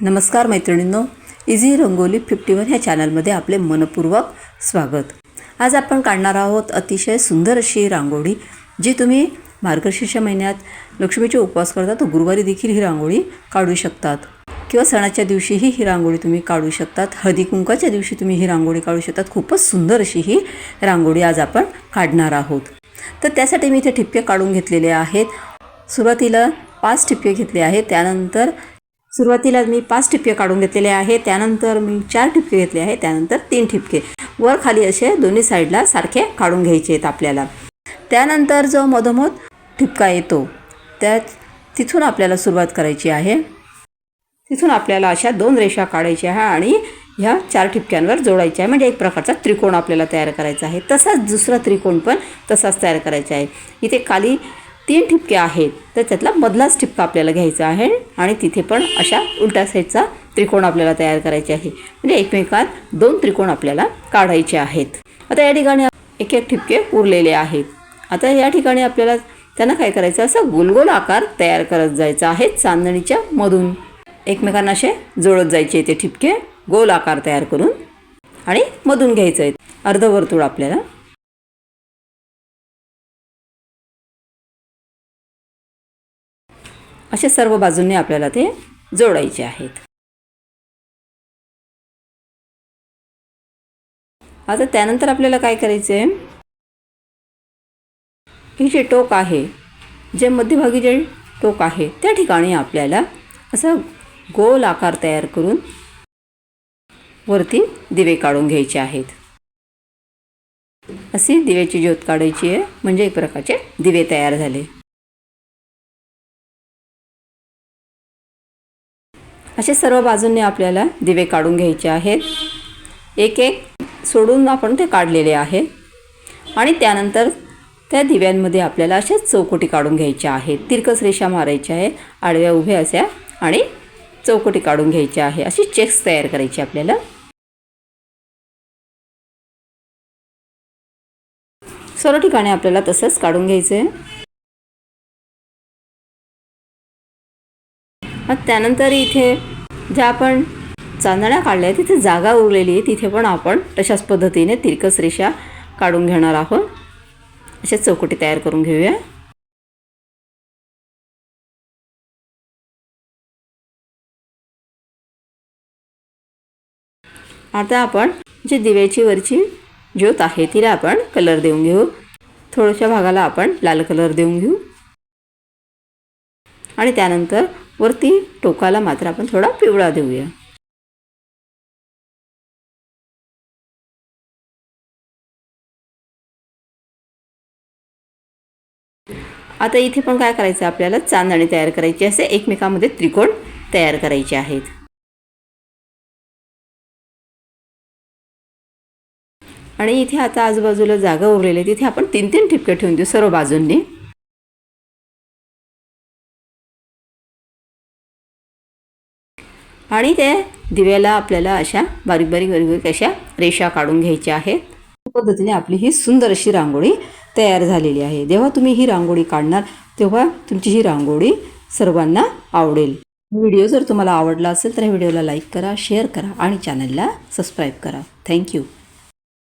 नमस्कार मैत्रिणींनो easy rangoli fifty one ह्या चॅनलमध्ये आपले मनपूर्वक स्वागत. आज आपण काढणार आहोत अतिशय सुंदर अशी रांगोळी जी तुम्ही मार्गशीर्ष महिन्यात लक्ष्मीचे उपवास करता तर गुरुवारी देखील ही रांगोळी काढू शकतात. किंवा सणाच्या दिवशीही ही रांगोळी तुम्ही काढू शकतात. हळदी कुंकाच्या दिवशी तुम्ही ही रांगोळी काढू शकतात. खूपच सुंदर अशी ही रांगोळी आज आपण काढणार आहोत. तर त्यासाठी मी इथे ठिपके काढून घेतलेले आहेत. सुरुवातीला पाच ठिपके घेतले आहेत. त्यानंतर सुरुवातीला मी पाच ठिपके काढून घेतलेले आहे त्यानंतर मी चार ठिपके घेतले आहे त्यानंतर तीन ठिपके. वर खाली असे दोन्ही साईडला सारखे काढून घ्यायचे आहेत आपल्याला. त्यानंतर जो मधोमध ठिपका येतो त्या तिथून आपल्याला सुरुवात करायची आहे. तिथून आपल्याला अशा दोन रेषा काढायच्या आहे आणि ह्या चार ठिपक्यांवर जोडायच्या आहे. म्हणजे एक प्रकारचा त्रिकोण आपल्याला तयार करायचा आहे. तसाच दुसरा त्रिकोण पण तसाच तयार करायचा आहे. इथे खाली तीन ठिपके आहेत. तर त्यातला मधलाच ठिपका आपल्याला घ्यायचा आहे आणि तिथे पण अशा उलटा साईडचा त्रिकोण आपल्याला तयार करायचे आहे. म्हणजे एकमेकात दोन त्रिकोण आपल्याला काढायचे आहेत. आता या ठिकाणी एक एक ठिपके उरलेले आहेत. आता या ठिकाणी आपल्याला त्यांना काय करायचं असं गोलगोल आकार तयार करत जायचा आहे चांदणीच्या मधून. एकमेकांना असे जोडत जायचे ते ठिपके. गोल आकार तयार करून आणि मधून घ्यायचं आहे. अर्धवर्तुळ आपल्याला असे सर्व बाजूंनी आपल्याला ते जोडायचे आहेत. आता त्यानंतर आपल्याला काय करायचं आहे हे जे टोक आहे जे मध्यभागी जे टोक आहे त्या ठिकाणी आपल्याला असं गोल आकार तयार करून वरती दिवे काढून घ्यायचे आहेत. अशी दिव्याची ज्योत काढायची आहे म्हणजे एक प्रकारचे दिवे तयार झाले. असे सर्व बाजूंनी आपल्याला दिवे काढून घ्यायचे आहेत. एक एक सोडून आपण ते काढलेले आहे. आणि त्यानंतर त्या दिव्यांमध्ये आपल्याला अशाच चौकटी काढून घ्यायच्या आहेत. तिरकस रेषा मारायच्या आहे. आडव्या उभ्या अशा आणि चौकटी काढून घ्यायच्या आहे. अशी चेक्स तयार करायची आपल्याला. सर्व ठिकाणी आपल्याला तसंच काढून घ्यायचं आहे मग त्यानंतर इथे ज्या आपण चांदण्या काढल्या तिथे जागा उरलेली आहे. तिथे पण आपण तशाच पद्धतीने तिरकस रेषा काढून घेणार आहोत. अशा चौकटी तयार करून घेऊया. आता आपण जी दिव्याची वरची ज्योत आहे तिला आपण कलर देऊन घेऊ. थोड्याशा भागाला आपण लाल कलर देऊन घेऊ. आणि त्यानंतर वरती टोकाला मात्र आपण थोडा पिवळा देऊया. आता इथे पण काय करायचं? आपल्याला चांदणी तयार करायची असे एकमेकामध्ये त्रिकोण तयार करायचे आहेत. आणि इथे आता आजूबाजूला जागा उरलेली आहे. तिथे आपण तीन तीन ठिपके ठेवून देऊ सर्व बाजूंनी. आणि ते दिव्याला आपल्याला अशा बारीक बारीक बारीक बारीक अशा रेषा काढून घ्यायच्या आहेत. पद्धतीने आपली ही सुंदर अशी रांगोळी तयार झालेली आहे. जेव्हा तुम्ही ही रांगोळी काढणार तेव्हा तुमची ही रांगोळी सर्वांना आवडेल. व्हिडिओ जर तुम्हाला आवडला असेल तर व्हिडिओला लाईक करा शेअर करा आणि चॅनलला सबस्क्राईब करा. थँक्यू.